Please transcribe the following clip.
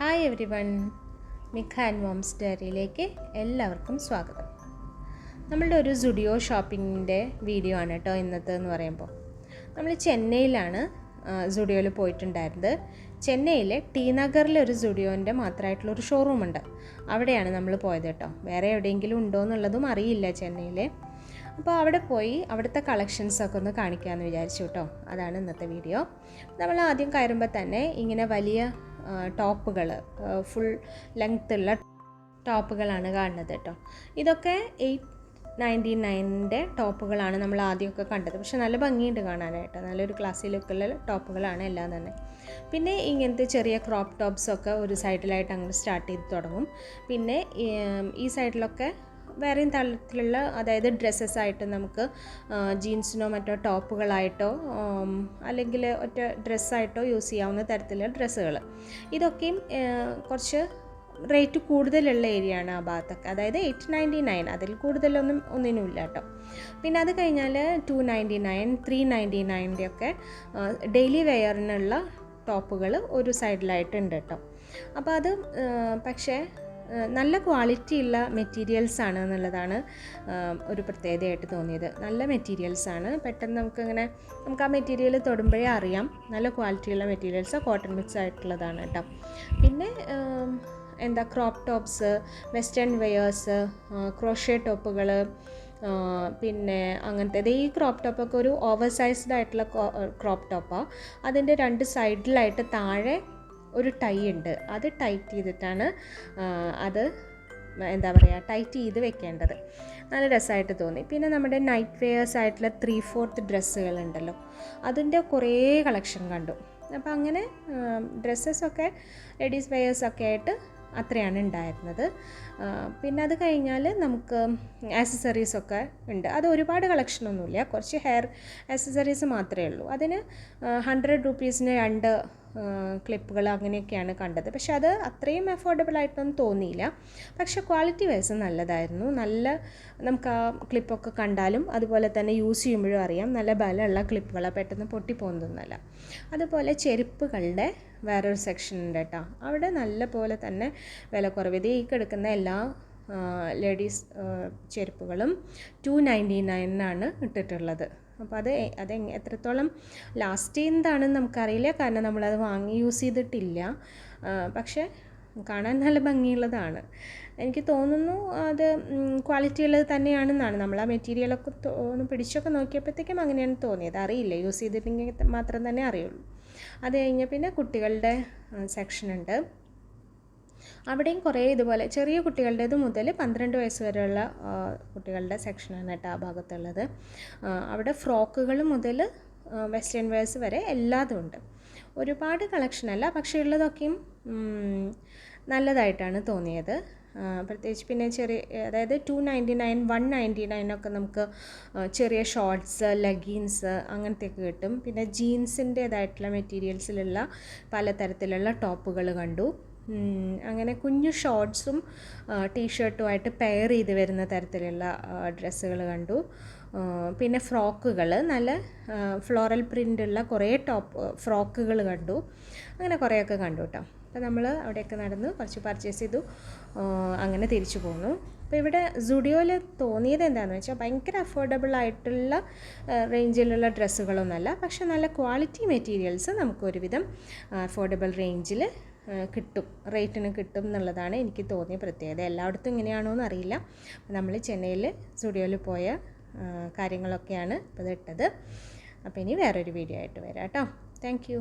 Hi everyone Mikha and moms ഡയറിയിലേക്ക് എല്ലാവർക്കും സ്വാഗതം. നമ്മളുടെ ഒരു സുഡിയോ ഷോപ്പിങ്ങിന്റെ വീഡിയോ ആണ് കേട്ടോ ഇന്നത്തെ എന്ന് പറയുമ്പോൾ. നമ്മൾ ചെന്നൈയിലാണ് സുഡിയോയിൽ പോയിട്ടുണ്ടായിരുന്നത്. ചെന്നൈയിലെ ടി നഗറിലെ ഒരു സുഡിയോന്റെ മാത്രമായിട്ടുള്ള ഒരു ഷോറൂം ഉണ്ട്. അവിടെയാണ് നമ്മൾ പോയത് കേട്ടോ വേറെ എവിടെയെങ്കിലും ഉണ്ടോ എന്നുള്ളതും അറിയില്ല ചെന്നൈയിലെ. അപ്പോൾ അവിടെ പോയി അവിടുത്തെ കളക്ഷൻസൊക്കെ ഒന്ന് കാണിക്കാമെന്ന് വിചാരിച്ചു കേട്ടോ അതാണ് ഇന്നത്തെ വീഡിയോ നമ്മൾ ആദ്യം കയറുമ്പോൾ തന്നെ ഇങ്ങനെ വലിയ ടോപ്പുകൾ ഫുൾ ലെങ്ത് ഉള്ള ടോപ്പുകളാണ് കാണുന്നത് കേട്ടോ ഇതൊക്കെ എയ്റ്റ് നയന്റി നയന്റെ ടോപ്പുകളാണ് നമ്മൾ ആദ്യമൊക്കെ കണ്ടത്. പക്ഷെ നല്ല ഭംഗിയുണ്ട് കാണാനായിട്ട്. നല്ലൊരു ക്ലാസ്സിൽ ലുക്കുള്ള ടോപ്പുകളാണ് എല്ലാം തന്നെ. പിന്നെ ഇങ്ങനത്തെ ചെറിയ ക്രോപ്പ് ടോപ്സൊക്കെ ഒരു സൈഡിലായിട്ട് അങ്ങനെ സ്റ്റാർട്ട് ചെയ്ത് തുടങ്ങും. പിന്നെ ഈ സൈഡിലൊക്കെ വേറെയും തരത്തിലുള്ള അതായത് ഡ്രസ്സസ് ആയിട്ട് നമുക്ക് ജീൻസിനോ മറ്റോ ടോപ്പുകളായിട്ടോ അല്ലെങ്കിൽ ഒറ്റ ഡ്രസ്സായിട്ടോ യൂസ് ചെയ്യാവുന്ന തരത്തിലുള്ള ഡ്രസ്സുകൾ ഇതൊക്കെയും കുറച്ച് റേറ്റ് കൂടുതലുള്ള ഏരിയ ആണ് ആ ഭാഗത്തൊക്കെ. അതായത് എയ്റ്റ് നയന്റി നയൻ അതിൽ കൂടുതലൊന്നും ഒന്നിനുമില്ല കേട്ടോ. പിന്നെ അത് കഴിഞ്ഞാൽ two ninety nine three ninety നയന്റെ ഒക്കെ ഡെയിലി വെയറിനുള്ള ടോപ്പുകൾ ഒരു സൈഡിലായിട്ടുണ്ട് കേട്ടോ. അപ്പോൾ അത് പക്ഷേ നല്ല ക്വാളിറ്റി ഉള്ള മെറ്റീരിയൽസ് ആണ് എന്നുള്ളതാണ് ഒരു പ്രത്യേകതയായിട്ട് തോന്നിയത്. നല്ല മെറ്റീരിയൽസ് ആണ്. പെട്ടെന്ന് നമുക്കിങ്ങനെ നമുക്ക് ആ മെറ്റീരിയൽ തൊടുമ്പോഴേ അറിയാം. നല്ല ക്വാളിറ്റിയുള്ള മെറ്റീരിയൽസ് കോട്ടൺ മിക്സ് ആയിട്ടുള്ളതാണ് കേട്ടോ പിന്നെ എന്താ crop tops western wears crochet ടോപ്പുകൾ പിന്നെ അങ്ങനത്തെ ഈ ക്രോപ്പ് ടോപ്പൊക്കെ ഒരു ഓവർ സൈസ്ഡ് ആയിട്ടുള്ള ക്രോപ്പ് ടോപ്പാണ് അതിന്റെ രണ്ട് സൈഡിലായിട്ട് താഴെ ഒരു ടൈ ഉണ്ട്. അത് ടൈറ്റ് ചെയ്തിട്ടാണ് അത് എന്താ പറയുക ടൈറ്റ് ചെയ്ത് വെക്കേണ്ടത്. നല്ല രസമായിട്ട് തോന്നി. പിന്നെ നമ്മുടെ നൈറ്റ് വെയേഴ്സ് ആയിട്ടുള്ള ത്രീ ഫോർത്ത് ഡ്രസ്സുകളുണ്ടല്ലോ അതിന്റെ കുറേ കളക്ഷൻ കണ്ടു. അപ്പോൾ അങ്ങനെ ഡ്രസ്സസൊക്കെ ലേഡീസ് വെയേഴ്സൊക്കെ ആയിട്ട് അത്രയാണ് ഉണ്ടായിരുന്നത്. പിന്നെ അത് കഴിഞ്ഞാൽ നമുക്ക് ആക്സസറീസൊക്കെ ഉണ്ട്. അത് ഒരുപാട് കളക്ഷനൊന്നുമില്ല കുറച്ച് ഹെയർ ആക്സസറീസ് മാത്രമേ ഉള്ളൂ. അതിന് ഹൺഡ്രഡ് റുപ്പീസിന് രണ്ട് ക്ലിപ്പുകൾ അങ്ങനെയൊക്കെയാണ് കണ്ടത്. പക്ഷെ അത് അത്രയും അഫോർഡബിൾ ആയിട്ടൊന്നും തോന്നിയില്ല. പക്ഷെ ക്വാളിറ്റി വൈസ് നല്ലതായിരുന്നു. നല്ല നമുക്ക് ആ ക്ലിപ്പൊക്കെ കണ്ടാലും അതുപോലെ തന്നെ യൂസ് ചെയ്യുമ്പോഴും അറിയാം. നല്ല ബലമുള്ള ക്ലിപ്പുകളാണ് പെട്ടെന്ന് പൊട്ടിപ്പോകുന്നതൊന്നുമല്ല. അതുപോലെ ചെരുപ്പുകളുടെ വേറൊരു സെക്ഷൻ ഉണ്ട് കേട്ടോ. അവിടെ നല്ല പോലെ തന്നെ വില കുറവ് ഈ കിടക്കുന്ന എല്ലാ ലേഡീസ് ചെരുപ്പുകളും ടു നയന്റി നയനാണ് ഇട്ടിട്ടുള്ളത്. അപ്പോൾ അത് അത് എത്രത്തോളം ലാസ്റ്റ് ചെയ്യുന്നതാണെന്ന് നമുക്കറിയില്ല. കാരണം നമ്മളത് വാങ്ങി യൂസ് ചെയ്തിട്ടില്ല. പക്ഷേ കാണാൻ നല്ല ഭംഗിയുള്ളതാണ്. എനിക്ക് തോന്നുന്നു അത് ക്വാളിറ്റി ഉള്ളത് തന്നെയാണെന്നാണ്. നമ്മൾ ആ മെറ്റീരിയലൊക്കെ ഒന്ന് പിടിച്ചൊക്കെ നോക്കിയപ്പോഴത്തേക്കും അങ്ങനെയാണ് തോന്നിയത്. അറിയില്ല. യൂസ് ചെയ്തിട്ടെങ്കിൽ മാത്രം തന്നെ അറിയുള്ളൂ. അത് കഴിഞ്ഞ് പിന്നെ കുട്ടികളുടെ സെക്ഷൻ ഉണ്ട്. അവിടെയും കുറേ ഇതുപോലെ ചെറിയ കുട്ടികളുടേത് മുതൽ പന്ത്രണ്ട് വയസ്സ് വരെയുള്ള കുട്ടികളുടെ സെക്ഷനാണ് കേട്ടോ ആ ഭാഗത്തുള്ളത്. അവിടെ ഫ്രോക്കുകൾ മുതൽ വെസ്റ്റേൺ വെയർസ് വരെ എല്ലാതും ഉണ്ട്. ഒരുപാട് കളക്ഷനല്ല പക്ഷേ ഉള്ളതൊക്കെയും നല്ലതായിട്ടാണ് തോന്നിയത്. പ്രത്യേകിച്ച് പിന്നെ ചെറിയ അതായത് two ninety nine one ninety നയനൊക്കെ നമുക്ക് ചെറിയ ഷോർട്ട്സ് ലെഗിൻസ് അങ്ങനത്തെയൊക്കെ കിട്ടും. പിന്നെ ജീൻസിന്റേതായിട്ടുള്ള മെറ്റീരിയൽസിലുള്ള പലതരത്തിലുള്ള ടോപ്പുകൾ കണ്ടു. അങ്ങനെ കുഞ്ഞു ഷോർട്ട്സും ടീഷർട്ടുമായിട്ട് പെയർ ചെയ്ത് വരുന്ന തരത്തിലുള്ള ഡ്രസ്സുകൾ കണ്ടു. പിന്നെ ഫ്രോക്കുകൾ നല്ല ഫ്ലോറൽ പ്രിന്റുള്ള കുറേ ടോപ്പ് ഫ്രോക്കുകൾ കണ്ടു. അങ്ങനെ കുറേയൊക്കെ കണ്ടു കേട്ടോ അപ്പോൾ നമ്മൾ അവിടെയൊക്കെ നടന്ന് കുറച്ച് പർച്ചേസ് ചെയ്തു. അങ്ങനെ തിരിച്ചു പോന്നു. അപ്പോൾ ഇവിടെ സുഡിയോയിൽ തോന്നിയത് എന്താണെന്ന് വെച്ചാൽ ഭയങ്കര അഫോർഡബിൾ ആയിട്ടുള്ള റേഞ്ചിലുള്ള ഡ്രസ്സുകളൊന്നുമല്ല പക്ഷെ നല്ല ക്വാളിറ്റി മെറ്റീരിയൽസ് നമുക്ക് ഒരുവിധം അഫോർഡബിൾ റേഞ്ചിൽ കിട്ടും. റേറ്റിന് കിട്ടും എന്നുള്ളതാണ് എനിക്ക് തോന്നിയ പ്രത്യേകത. എല്ലായിടത്തും ഇങ്ങനെയാണോ എന്ന് അറിയില്ല നമ്മൾ ചെന്നൈയിൽ സ്റ്റുഡിയോയിൽ പോയ കാര്യങ്ങളൊക്കെയാണ് ഇപ്പോൾ ഇട്ടത് അപ്പോൾ ഇനി വേറൊരു വീഡിയോ ആയിട്ട് വരാം കേട്ടോ. താങ്ക്